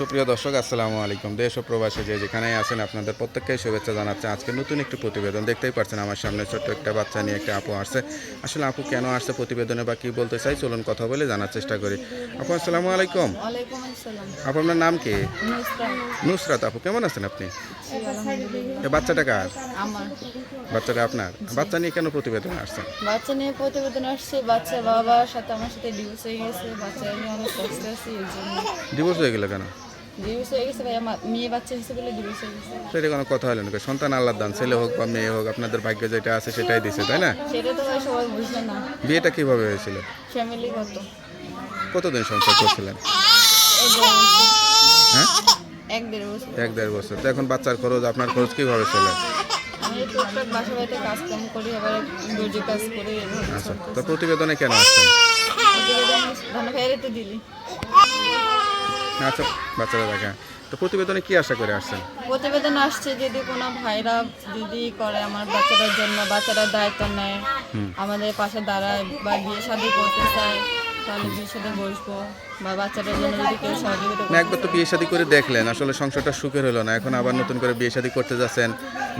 সুপ্রিয় দর্শক আসসালামু আলাইকুম। দেশ ও প্রবাসী যে যেখানেই আছেন আপনাদের প্রত্যেককেই শুভেচ্ছা জানাচ্ছে। আজকে নতুন একটি প্রতিবেদন দেখতেই পাচ্ছেন আমার সামনে ছোট্ট একটা বাচ্চা নিয়ে একটা আপু আসছে। আসলে আপু কেন আসছে প্রতিবেদনে বা কী বলতে চাই চলুন কথা বলে জানার চেষ্টা করি। আপু আসসালামু আলাইকুম। আপু আপনার নাম কি? নুসরাত। আপু কেমন আছেন আপনি? বাচ্চাটা কার? বাচ্চাটা আপনার? বাচ্চা নিয়ে কেন প্রতিবেদন আসছেন? বাচ্চা নিয়ে প্রতিবেদন আসছে বাচ্চা বাবার সাথে আমার সাথে ডিভোর্স হয়ে গেছে বাচ্চা নিয়ে অনেক কষ্ট আছে এই জন্য। ডিভোর্স হয়ে গেল কেন? ডিভোর্স হয়ে গেছে ভাই আমার মেয়ে বাচ্চা হিসেবে বলে ডিভোর্স হয়ে গেছে। সেটা কোনো কথা হলো না সন্তান আল্লাহর দান ছেলে হোক বা মেয়ে হোক আপনাদের ভাগ্য যেটা আছে সেটাই দিছে তাই না? সেটা তো ভাই সবাই বুঝবে না। বিয়েটা কীভাবে হয়েছিল? কতদিন সংসার করছিলেন? হ্যাঁ? এক দেড় বছর। এক দেড় বছর। তো এখন বাচ্চার খরচ আপনার খরচ কীভাবে চলে? আমি টুকটাক বাসা বাড়িতে কাজ কাম করি আবার দর্জি কাজ করি আচ্ছা। তো প্রতিবেদনে কেন আসছেন? প্রতিবেদন ধান খাইয়ে তো দিলি। আচ্ছা বাচ্চারা দেখা। তো প্রতিবেদনে কি আশা করে আসছেন? প্রতিবেদন আসছে যদি কোনো ভাইরা যদি করে আমার বাচ্চাটার জন্য বাচ্চাটার দায়িত্ব নেয় আমাদের পাশে দাঁড়ায় বা বিয়ে শাদি করতে চায় তাহলে বিয়ে সাথে বসবো। বা বাচ্চাটার জন্য যদি কেউ সহযোগিতা না একবার তো বিয়ে শাদী করে দেখলেন আসলে সংসারটা সুখের হলো না এখন আবার নতুন করে বিয়ে শাদী করতে যাচ্ছেন।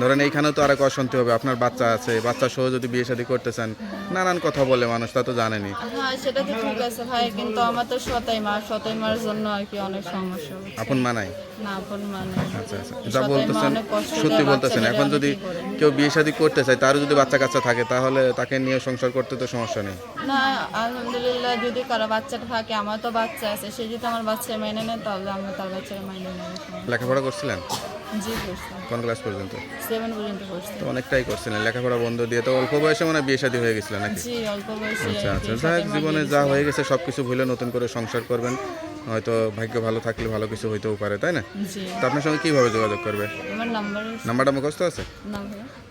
ধরেন এইখানেও তো আর এক অশান্তি হবে আপনার বাচ্চা আছে বাচ্চা সহ যদি বিয়ে শাদী করতে চান নানান কথা বলে মানুষ তা তো জানেনি। হ্যাঁ সেটা তো ঠিক আছে ভাই কিন্তু আমার তো সতাই মা সতাই মার জন্য আর কি অনেক সমস্যা হচ্ছে। আপন মানাই না আপন মানে আচ্ছা আচ্ছা যা মা বলতেছেন অনেক কষ্ট দেয়, সত্যি বলতেছেন এখন যদি করে। কেউ বিয়ে শাদী করতে চায় তারও যদি বাচ্চা কাচ্চা থাকে তাহলে তাকে নিয়ে সংসার করতে তো সমস্যা নেই। না আলহামদুলিল্লাহ যদি কারও থাকে আমার তো বাচ্চা আছে সে যদি আমার বাচ্চা মেনে নেয় তাহলে আমি তার বাচ্চার মেনে নেব। লেখাপড়া করছিলেন? জি করছি। কোন ক্লাস পর্যন্ত? সেভেন পর্যন্ত করছি। তো অনেকটাই করছিলেন লেখাপড়া বন্ধ দিয়ে তো অল্প বয়সে মানে বিয়ে শাদী হয়ে গেছিল নাকি? জি অল্প বয়সে আচ্ছা আচ্ছা জীবনে যা হয়ে গেছে সব কিছু ভুলে নতুন করে সংসার করবেন। হয়তো ভাগ্য ভালো থাকলে ভালো কিছু হইতেও পারে তাই না? তো আপনার সঙ্গে কীভাবে যোগাযোগ করবে? নাম্বারটা মুখস্থ আছে?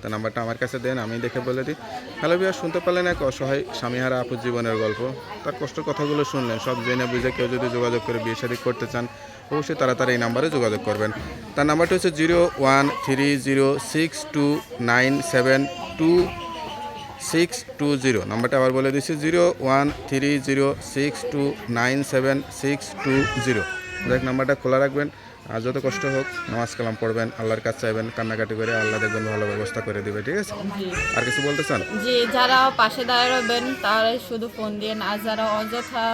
তো নাম্বারটা আমার কাছে দেন আমি দেখে বলে দিই। হ্যালো বিয়া শুনতে পারলেন এক অসহায় স্বামীহারা আপুর জীবনের গল্প। তার কষ্টের কথাগুলো শুনলেন সব জেনে বুঝে কেউ যদি যোগাযোগ করে বিয়ে শাদী করতে চান অবশ্যই তারা তার এই নাম্বারে যোগাযোগ করবেন। তার নাম্বারটা হচ্ছে zero one three zero six two nine seven two six two zero নাম্বারটা আবার বলে দিচ্ছি zero one three zero six two nine seven six two zero দেখ, নাম্বারটা খোলা রাখবেন, আর যত কষ্ট হোক, নামাজ কালাম পড়বেন, আল্লাহর কাছে চাইবেন, কান্নাকাটি করে আল্লাহ দেখবেন ভালো ব্যবস্থা করে দিবে, ঠিক আছে? আর কিছু বলতে চান? যারা পাশে দাঁড়াবেন, তারাই শুধু ফোন দিন আর যারা অযথা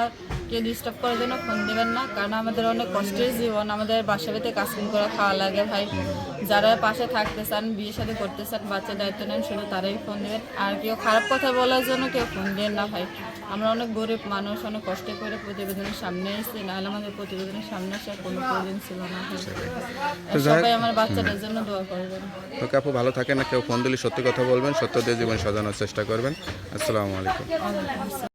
কেউ ডিস্টার্ব করার জন্য ফোন দিবেন না। কারণ আমাদের অনেক কষ্টের জীবন আমাদের বাসা বাড়িতে কাজ কাম করে খাওয়া লাগে ভাই। যারা পাশে থাকতে চান বিয়ে সাথে করতে চান বাচ্চার দায়িত্ব নেন শুধু তারাই ফোন দেবেন। আর কেউ খারাপ কথা বলার জন্য কেউ ফোন দেন না ভাই। আমরা অনেক গরিব মানুষ অনেক কষ্ট করে প্রতিবেদনের সামনে এসেছি। নাহলে আমাদের প্রতিবেদনের সামনে আসার কোনো প্রয়োজন ছিল না সবাই আমার বাচ্চাটার জন্য দোয়া করবেন। তোকে আপু ভালো থাকে না। কেউ ফোন দিলে সত্যি কথা বলবেন সত্য দিয়ে জীবন সাজানোর চেষ্টা করবেন। আসসালামু আলাইকুম।